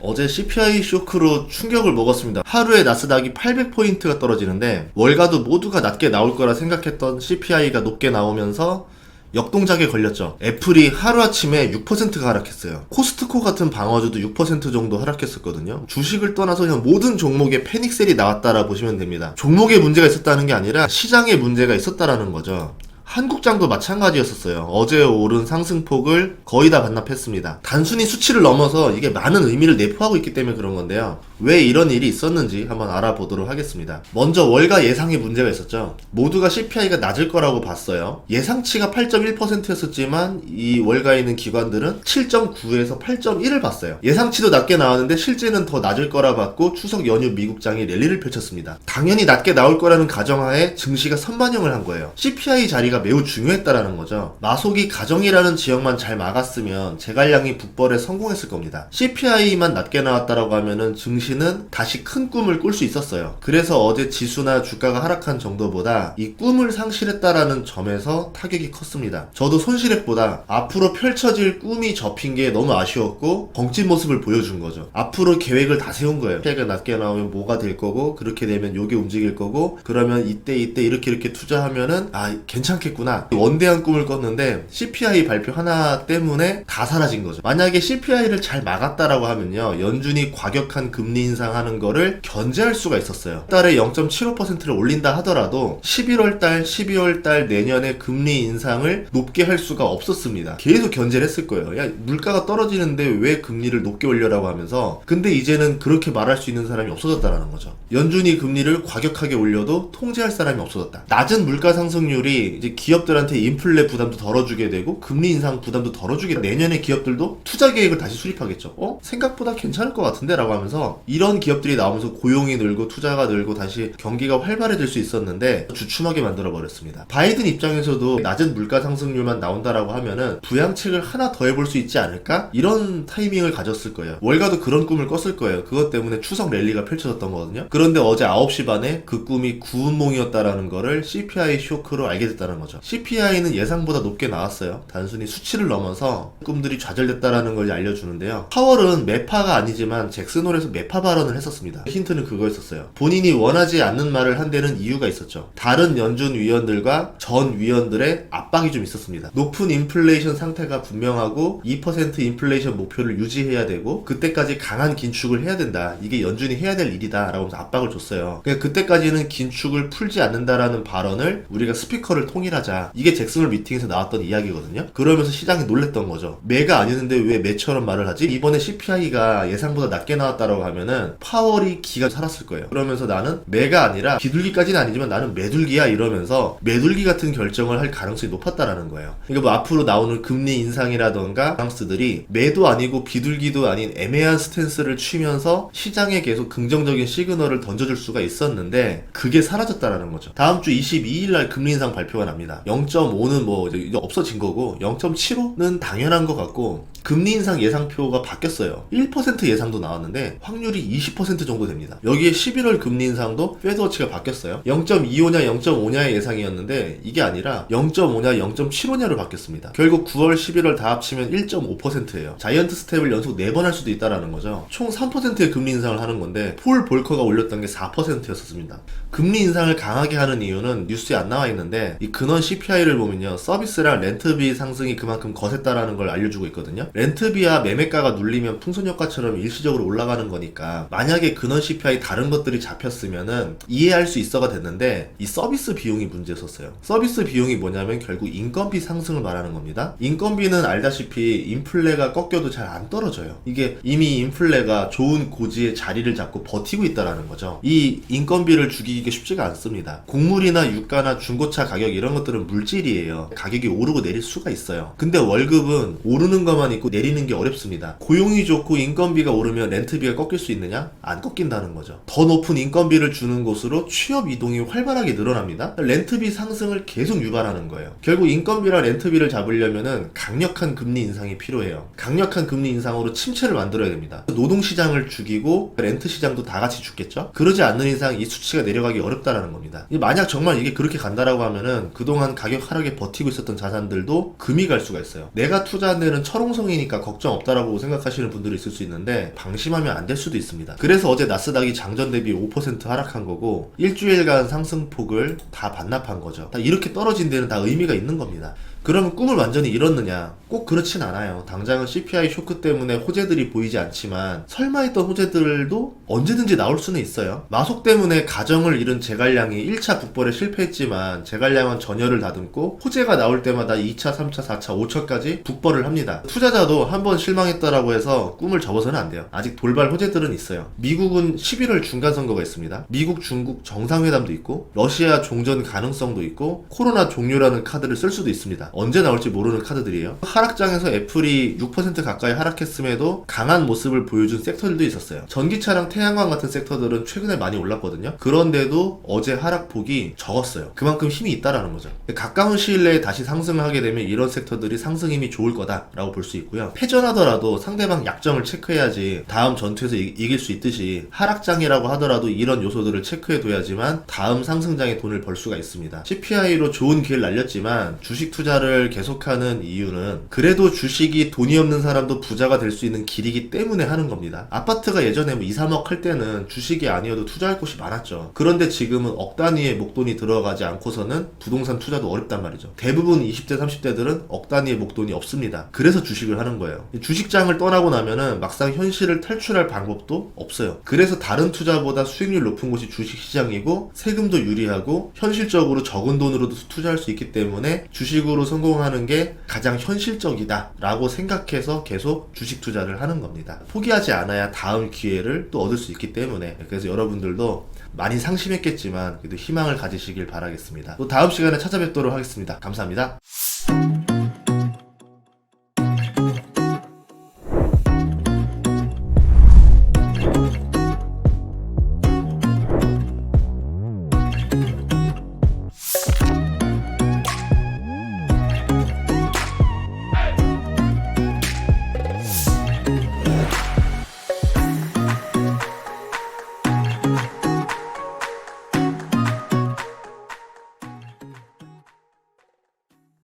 어제 CPI 쇼크로 충격을 먹었습니다. 하루에 나스닥이 800포인트가 떨어지는데 월가도 모두가 낮게 나올 거라 생각했던 CPI가 높게 나오면서 역동작에 걸렸죠. 애플이 하루아침에 6%가 하락했어요. 코스트코 같은 방어주도 6% 정도 하락했었거든요. 주식을 떠나서 그냥 모든 종목에 패닉셀이 나왔다라 보시면 됩니다. 종목에 문제가 있었다는 게 아니라 시장에 문제가 있었다라는 거죠. 한국장도 마찬가지였었어요. 어제 오른 상승폭을 거의 다 반납했습니다. 단순히 수치를 넘어서 이게 많은 의미를 내포하고 있기 때문에 그런 건데요. 왜 이런 일이 있었는지 한번 알아보도록 하겠습니다. 먼저 월가 예상에 문제가 있었죠. 모두가 CPI가 낮을 거라고 봤어요. 예상치가 8.1%였었지만 이 월가에 있는 기관들은 7.9에서 8.1을 봤어요. 예상치도 낮게 나왔는데 실제는 더 낮을 거라 봤고 추석 연휴 미국장이 랠리를 펼쳤습니다. 당연히 낮게 나올 거라는 가정하에 증시가 선반영을 한 거예요. CPI 자리가 매우 중요했다라는 거죠. 마속이 가정이라는 지역만 잘 막았으면 제갈량이 북벌에 성공했을 겁니다. CPI만 낮게 나왔다라고 하면은 증시는 다시 큰 꿈을 꿀 수 있었어요. 그래서 어제 지수나 주가가 하락한 정도보다 이 꿈을 상실했다라는 점에서 타격이 컸습니다. 저도 손실액보다 앞으로 펼쳐질 꿈이 접힌 게 너무 아쉬웠고 벙찐 모습을 보여준 거죠. 앞으로 계획을 다 세운 거예요. 피해가 낮게 나오면 뭐가 될 거고 그렇게 되면 요게 움직일 거고 그러면 이때 이때 이렇게 이렇게 투자하면은 아 괜찮 겠구나 원대한 꿈을 꿨는데 CPI 발표 하나 때문에 다 사라진 거죠. 만약에 CPI를 잘 막았다라고 하면요 연준이 과격한 금리 인상하는 거를 견제할 수가 있었어요. 달에 0.75%를 올린다 하더라도 11월 달, 12월 달 내년에 금리 인상을 높게 할 수가 없었습니다. 계속 견제를 했을 거예요. 야 물가가 떨어지는데 왜 금리를 높게 올려라고 하면서 근데 이제는 그렇게 말할 수 있는 사람이 없어졌다라는 거죠. 연준이 금리를 과격하게 올려도 통제할 사람이 없어졌다. 낮은 물가 상승률이 이제 기업들한테 인플레 부담도 덜어주게 되고 금리 인상 부담도 덜어주게 내년에 기업들도 투자 계획을 다시 수립하겠죠. 어? 생각보다 괜찮을 것 같은데라고 하면서 이런 기업들이 나오면서 고용이 늘고 투자가 늘고 다시 경기가 활발해질 수 있었는데 주춤하게 만들어 버렸습니다. 바이든 입장에서도 낮은 물가 상승률만 나온다라고 하면은 부양책을 하나 더 해볼 수 있지 않을까? 이런 타이밍을 가졌을 거예요. 월가도 그런 꿈을 꿨을 거예요. 그것 때문에 추석 랠리가 펼쳐졌던 거거든요. 그런데 어제 9시 반에 그 꿈이 구운몽이었다라는 거를 CPI 쇼크로 알게 됐다는 거죠. CPI는 예상보다 높게 나왔어요. 단순히 수치를 넘어서 꿈들이 좌절됐다라는 걸 알려주는데요. 파월은 매파가 아니지만 잭슨홀에서 매파 발언을 했었습니다. 힌트는 그거였었어요. 본인이 원하지 않는 말을 한 데는 이유가 있었죠. 다른 연준 위원들과 전 위원들의 압박이 좀 있었습니다. 높은 인플레이션 상태가 분명하고 2% 인플레이션 목표를 유지해야 되고 그때까지 강한 긴축을 해야 된다. 이게 연준이 해야 될 일이다 라고 하면서 압박을 줬어요. 그러니까 그때까지는 긴축을 풀지 않는다라는 발언을 우리가 스피커를 통일하 자. 이게 잭슨홀 미팅에서 나왔던 이야기거든요. 그러면서 시장이 놀랬던 거죠. 매가 아니는데 왜 매처럼 말을 하지? 이번에 CPI가 예상보다 낮게 나왔다라고 하면은 파월이 기가 살았을 거예요. 그러면서 나는 매가 아니라 비둘기까지는 아니지만 나는 매둘기야 이러면서 매둘기 같은 결정을 할 가능성이 높았다라는 거예요. 그러니까 뭐 앞으로 나오는 금리 인상이라던가 방스들이 매도 아니고 비둘기도 아닌 애매한 스탠스를 취면서 시장에 계속 긍정적인 시그널을 던져줄 수가 있었는데 그게 사라졌다라는 거죠. 다음 주 22일 날 금리 인상 발표가 납 니다. 0.5는 뭐 이제 없어진 거고 0.75는 당연한 것 같고 금리 인상 예상표가 바뀌었어요. 1% 예상도 나왔는데 확률이 20% 정도 됩니다. 여기에 11월 금리 인상도 페드워치가 바뀌었어요. 0.25냐 0.5냐의 예상이었는데 이게 아니라 0.5냐 0.75냐로 바뀌었습니다. 결국 9월 11월 다 합치면 1.5%예요. 자이언트 스텝을 연속 4번 할 수도 있다라는 거죠. 총 3%의 금리 인상을 하는 건데 폴 볼커가 올렸던 게 4%였었습니다. 금리 인상을 강하게 하는 이유는 뉴스에 안 나와 있는데 이 근원 CPI를 보면요. 서비스랑 렌트비 상승이 그만큼 거셌다라는 걸 알려주고 있거든요. 렌트비와 매매가가 눌리면 풍선효과처럼 일시적으로 올라가는 거니까 만약에 근원 CPI 다른 것들이 잡혔으면은 이해할 수 있어가 됐는데 이 서비스 비용이 문제였었어요. 서비스 비용이 뭐냐면 결국 인건비 상승을 말하는 겁니다. 인건비는 알다시피 인플레가 꺾여도 잘 안 떨어져요. 이게 이미 인플레가 좋은 고지에 자리를 잡고 버티고 있다라는 거죠. 이 인건비를 죽이기가 쉽지가 않습니다. 곡물이나 유가나 중고차 가격 이런 것들은 물질이에요. 가격이 오르고 내릴 수가 있어요. 근데 월급은 오르는 것만 있고 내리는 게 어렵습니다. 고용이 좋고 인건비가 오르면 렌트비가 꺾일 수 있느냐? 안 꺾인다는 거죠. 더 높은 인건비를 주는 곳으로 취업 이동이 활발하게 늘어납니다. 렌트비 상승을 계속 유발하는 거예요. 결국 인건비랑 렌트비를 잡으려면은 강력한 금리 인상이 필요해요. 강력한 금리 인상으로 침체를 만들어야 됩니다. 노동 시장을 죽이고 렌트 시장도 다 같이 죽겠죠? 그러지 않는 이상 이 수치가 내려가기 어렵다라는 겁니다. 만약 정말 이게 그렇게 간다라고 하면은 그동안 가격 하락에 버티고 있었던 자산들도 금이 갈 수가 있어요. 내가 투자한 데는 철옹성 신흥종이니까 걱정 없다라고 생각하시는 분들이 있을 수 있는데 방심하면 안 될 수도 있습니다. 그래서 어제 나스닥이 장전 대비 5% 하락한 거고 일주일간 상승폭을 다 반납한 거죠. 다 이렇게 떨어진 데는 다 의미가 있는 겁니다. 그러면 꿈을 완전히 잃었느냐? 꼭 그렇진 않아요. 당장은 CPI 쇼크 때문에 호재들이 보이지 않지만 설마 했던 호재들도 언제든지 나올 수는 있어요. 마속 때문에 가정을 잃은 제갈량이 1차 국벌에 실패했지만 제갈량은 전열을 다듬고 호재가 나올 때마다 2차, 3차, 4차, 5차까지 국벌을 합니다. 투자자도 한 번 실망했다라고 해서 꿈을 접어서는 안 돼요. 아직 돌발 호재들은 있어요. 미국은 11월 중간 선거가 있습니다. 미국, 중국 정상회담도 있고 러시아 종전 가능성도 있고 코로나 종료라는 카드를 쓸 수도 있습니다. 언제 나올지 모르는 카드들이에요. 하락장에서 애플이 6% 가까이 하락했음에도 강한 모습을 보여준 섹터들도 있었어요. 전기차랑 태양광 같은 섹터들은 최근에 많이 올랐거든요. 그런데도 어제 하락폭이 적었어요. 그만큼 힘이 있다라는 거죠. 가까운 시일 내에 다시 상승을 하게 되면 이런 섹터들이 상승 힘이 좋을 거다라고 볼 수 있고요. 패전하더라도 상대방 약점을 체크해야지 다음 전투에서 이, 이길 수 있듯이 하락장이라고 하더라도 이런 요소들을 체크해 둬야지만 다음 상승장에 돈을 벌 수가 있습니다. CPI로 좋은 기회를 날렸지만 주식 투자를 계속하는 이유는 그래도 주식이 돈이 없는 사람도 부자가 될 수 있는 길이기 때문에 하는 겁니다. 아파트가 예전에 뭐 2, 3억 할 때는 주식이 아니어도 투자할 곳이 많았죠. 그런데 지금은 억 단위의 목돈이 들어가지 않고서는 부동산 투자도 어렵단 말이죠. 대부분 20대, 30대들은 억 단위의 목돈이 없습니다. 그래서 주식을 하는 거예요. 주식장을 떠나고 나면은 막상 현실을 탈출할 방법도 없어요. 그래서 다른 투자보다 수익률 높은 곳이 주식시장이고 세금도 유리하고 현실적으로 적은 돈으로도 투자할 수 있기 때문에 주식으로 성공하는 게 가장 현실적이다 라고 생각해서 계속 주식 투자를 하는 겁니다. 포기하지 않아야 다음 기회를 또 얻을 수 있기 때문에 그래서 여러분들도 많이 상심했겠지만 그래도 희망을 가지시길 바라겠습니다. 또 다음 시간에 찾아뵙도록 하겠습니다. 감사합니다.